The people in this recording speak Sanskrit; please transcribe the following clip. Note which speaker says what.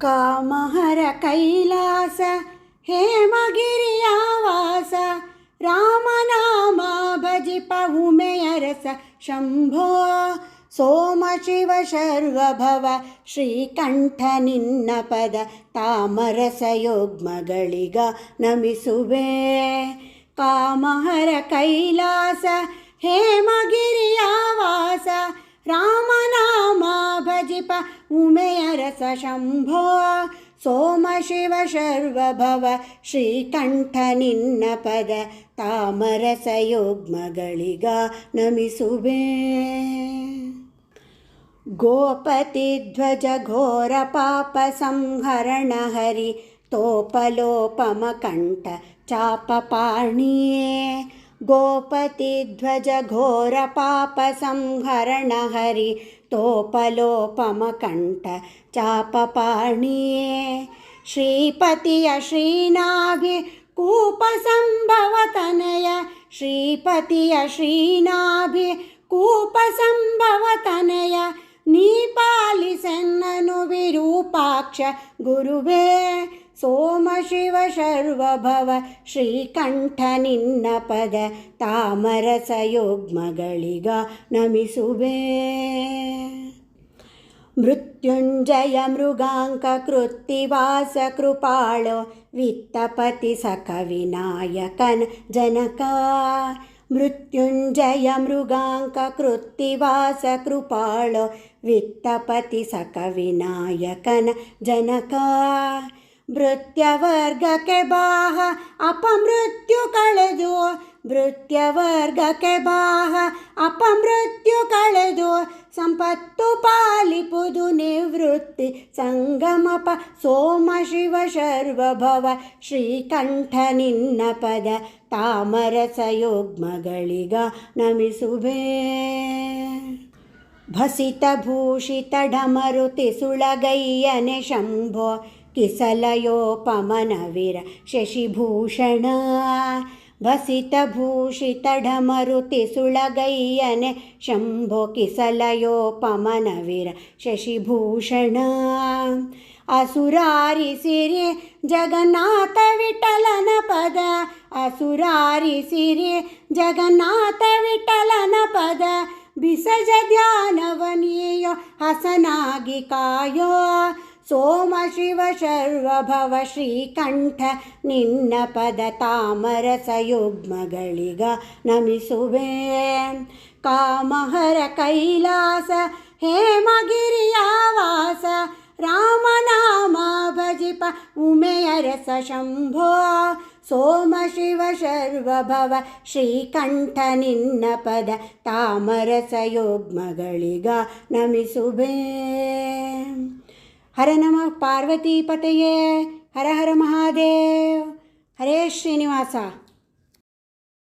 Speaker 1: कामहर कैलास हेमगिरियावास रामनामा भजिप उमेयरस शम्भो सोमशिव शर्वभव ಶ್ರೀಕಂಠ ನಿನ್ನ ಪದ ತಾಮರಸಯೋಗ್ಮಗಳಿಗ ನಮಿಸುವೆ ಕಾಮಹರ ಕೈಲಾಸ ಹೇಮಗಿರಿಯಾವಾಸ ರಾಮನಾಮ ಭಜಿಪ ಉಮೆಯ ರಸ ಶಂಭೋ ಸೋಮಶಿವ ಶರ್ವಭವ ಶ್ರೀಕಂಠ ನಿನ್ನ ಪದ ತಾಮರಸಯೋಗ್ಮಗಳಿಗ ನಮಿಸುವೆ गोपतिध्वज घोरपापसंहरण हरि तोपलोपमकण्ठ चापपाणिये गोपतिध्वज घोरपापसंहरण हरि तोपलोपमकण्ठ चापपाणिये। श्रीपतिय श्रीनाभि कूपसम्भवतनय। श्रीपतिय श्रीनाभि कूपसम्भवतनय। नीपालिसन्ननु विरूपाक्ष गुरुवे। ಗುರುವೇ ಸೋಮಶಿವ ಶರ್ವಭವ ಶ್ರೀಕಂಠ ನಿನ್ನ ಪದ ತಾಮರಸಯೋಗ್ಮಗಳಿಗ ನಮಿಸುವೆ ಮೃತ್ಯುಂಜಯ ಮೃಗಾಂಕ ಕೃತ್ತಿವಾಸ ಕೃಪಾಳೋ ವಿತ್ತಪತಿ ಸಖ ವಿನಾಯಕನ ಜನಕ मृत्युञ्जय मृगाङ्ककृत्तिवास कृपाळ वित्तपति सकविनायकन जनक मृत्यवर्ग ಬಾಹ ಅಪಮೃತ್ಯು ಕಳೆದು कळेदु। ಬಾಹ ಅಪಮೃತ್ಯು ಕಳೆದು ಸಂಪತ್ತು ಪಾಲಿಪುದು ನಿವೃತ್ತಿ ಸಂಗಮಪ ಸೋಮ ಶಿವ सोम ಶ್ರೀಕಂಠ ನಿನ್ನ ಪದ निपद तामर सयोग् मलिगण नमिसुभे। भसितभूषित डमरुतिसुळग्यने शम्भो। ಶಂಭೋ ಕಿಸಲಯೋಪಮನವಿರ ಶಶಿಭೂಷಣ भसितभूषितढमरुति सुळगय्यने शम्भो किसलयोपमनविर शशिभूषण असुरारिसिरि जगन्नाथ विठलन पद असुरारिसिरि जगन्नाथ विठलन पद बिसज ध्यानवनीयो हसनागि कायो ಸೋಮಶಿವ ಶರ್ವಭವ ಶ್ರೀಕಂಠ ನಿನ್ನ ಪದ ತಾಮರಸಯುಗ್ಮಗಳಿಗ ನಮಿಸುವೆ. ಕಾಮಹರ ಕೈಲಾಸ ಹೇಮಗಿರಿಯಾವಾಸ ರಾಮನಾಮ ಭಜಿಪ ಉಮೆಯರಸ ಶಂಭೋ. ಸೋಮ ಶಿವ ಶರ್ವಭವ ಶ್ರೀಕಂಠ ನಿನ್ನ ಪದ ತಾಮರಸಯೋಗ್ಮಗಳಿಗ ನಮಿಸುವೆ. हर नम पार्वती पतये हर हर महादेव। हरे श्रीनिवास।